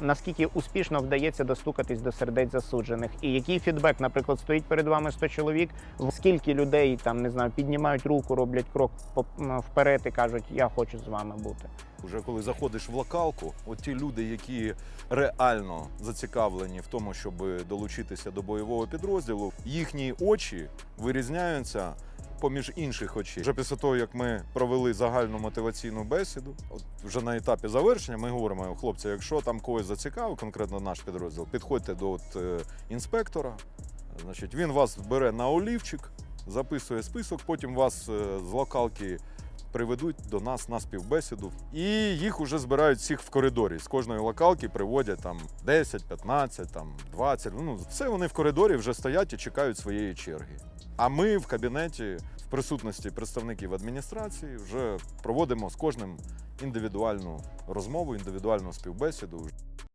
Наскільки успішно вдається достукатись до сердець засуджених, і який фідбек, наприклад, стоїть перед вами 100 чоловік, скільки людей там не знаю, піднімають руку, роблять крок вперед і кажуть, я хочу з вами бути. Уже коли заходиш в локалку, от ті люди, які реально зацікавлені в тому, щоб долучитися до бойового підрозділу, їхні очі вирізняються поміж інших очей. Вже після того, як ми провели загальну мотиваційну бесіду, от вже на етапі завершення ми говоримо, хлопці, якщо там когось зацікавив, конкретно наш підрозділ, підходьте до от, е, інспектора. Значить, він вас бере на олівчик, записує список, потім вас е, з локалки приведуть до нас на співбесіду. І їх уже збирають всіх в коридорі. З кожної локалки приводять там 10, 15, там 20. Ну, все вони в коридорі вже стоять і чекають своєї черги. А ми в кабінеті, в присутності представників адміністрації, вже проводимо з кожним індивідуальну розмову, індивідуальну співбесіду.